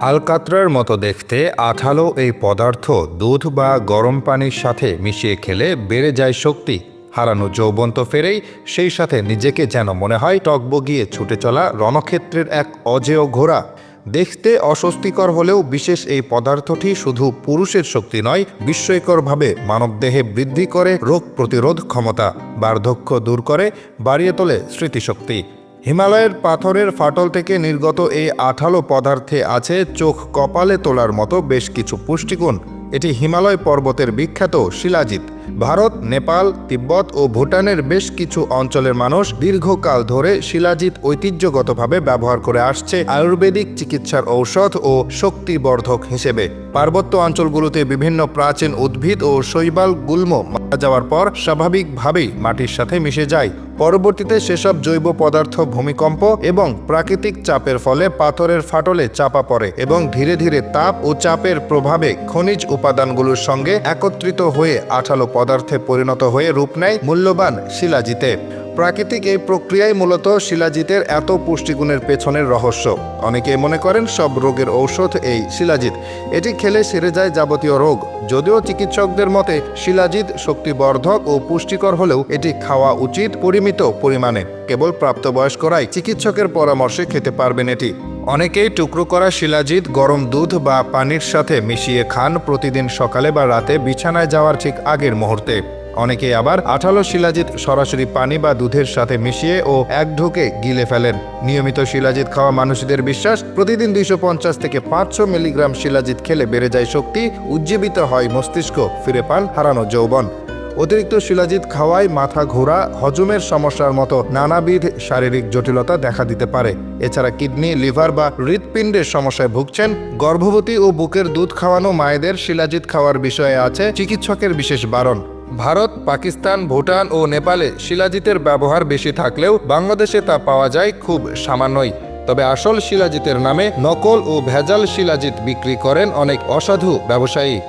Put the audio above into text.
আলকাত্রার মতো দেখতে আঠালো এই পদার্থ দুধ বা গরম পানির সাথে মিশিয়ে খেলে বেড়ে যায় শক্তি। হারানো যৌবন তো ফেরেই, সেই সাথে নিজেকে যেন মনে হয় টকবগিয়ে ছুটে চলা রণক্ষেত্রের এক অজেয় ঘোড়া। দেখতে অস্বস্তিকর হলেও বিশেষ এই পদার্থটি শুধু পুরুষের শক্তি নয়, বিস্ময়করভাবে মানবদেহে বৃদ্ধি করে রোগ প্রতিরোধ ক্ষমতা, বার্ধক্য দূর করে, বাড়িয়ে তোলে স্মৃতিশক্তি। হিমালয়ের পাথরের ফাটল থেকে নির্গত এই আঠালো পদার্থে আছে চোখ কপালে তোলার মতো বেশ কিছু পুষ্টিগুণ। এটি হিমালয় পর্বতের বিখ্যাত শিলাজিৎ। ভারত, নেপাল, তিব্বত ও ভুটানের বেশ কিছু অঞ্চলের মানুষ দীর্ঘকাল ধরে শিলাজিৎ ঐতিহ্যগতভাবে ব্যবহার করে আসছে আয়ুর্বেদিক চিকিৎসার ঔষধ ও শক্তিবর্ধক হিসেবে। পার্বত্য অঞ্চলগুলোতে বিভিন্ন প্রাচীন উদ্ভিদ ও শৈবাল গুল্ম মারা যাওয়ার পর স্বাভাবিকভাবেই মাটির সাথে মিশে যায়। পরবর্তীতে সেসব জৈব পদার্থ ভূমিকম্প এবং প্রাকৃতিক চাপের ফলে পাথরের ফাটলে চাপা পড়ে এবং ধীরে ধীরে তাপ ও চাপের প্রভাবে খনিজ উপাদানগুলোর সঙ্গে একত্রিত হয়ে আঠালো পদার্থে পরিণত হয়ে রূপ নেয় মূল্যবান শিলাজিতে। প্রাকৃতিক এই প্রক্রিয়াই মূলত শিলাজিতের এত পুষ্টিগুণের পেছনের রহস্য। অনেকে মনে করেন সব রোগের ঔষধ এই শিলাজিৎ। এটি খেলে সেরে যায় যাবতীয় রোগ। যদিও চিকিৎসকদের মতে শিলাজিৎ শক্তিবর্ধক ও পুষ্টিকর হলেও এটি খাওয়া উচিত পরিমিত পরিমাণে। কেবল প্রাপ্তবয়স্করাই চিকিৎসকের পরামর্শে খেতে পারবেন এটি। অনেকেই টুকরো করা শিলাজিৎ, গরম দুধ বা পানির সাথে মিশিয়ে খান প্রতিদিন সকালে বা রাতে বিছানায় যাওয়ার ঠিক আগের মুহূর্তে। অনেকে আবার আঠালো শিলাজিৎ সরাসরি পানি বা দুধের সাথে মিশিয়ে ও এক ঢোকে গিলে ফেলেন। নিয়মিত শিলাজিৎ খাওয়া মানুষদের বিশ্বাস, প্রতিদিন দুইশো পঞ্চাশ থেকে পাঁচশো মিলিগ্রাম শিলাজিৎ খেলে বেড়ে যায় শক্তি, উজ্জীবিত হয় মস্তিষ্ক, ফিরে পান হারানো যৌবন। অতিরিক্ত শিলাজিৎ খাওয়ায় মাথা ঘোরা, হজমের সমস্যার মতো নানাবিধ শারীরিক জটিলতা দেখা দিতে পারে। এছাড়া কিডনি, লিভার বা হৃৎপিণ্ডের সমস্যায় ভুগছেন। গর্ভবতী ও বুকের দুধ খাওয়ানো মায়েদের শিলাজিৎ খাওয়ার বিষয়ে আছে চিকিৎসকের বিশেষ বারণ। ভারত, পাকিস্তান, ভুটান ও নেপালে শিলাজিতের ব্যবহার বেশি থাকলেও বাংলাদেশে তা পাওয়া যায় খুব সামান্যই। তবে আসল শিলাজিতের নামে নকল ও ভেজাল শিলাজিত বিক্রি করেন অনেক অসাধু ব্যবসায়ী।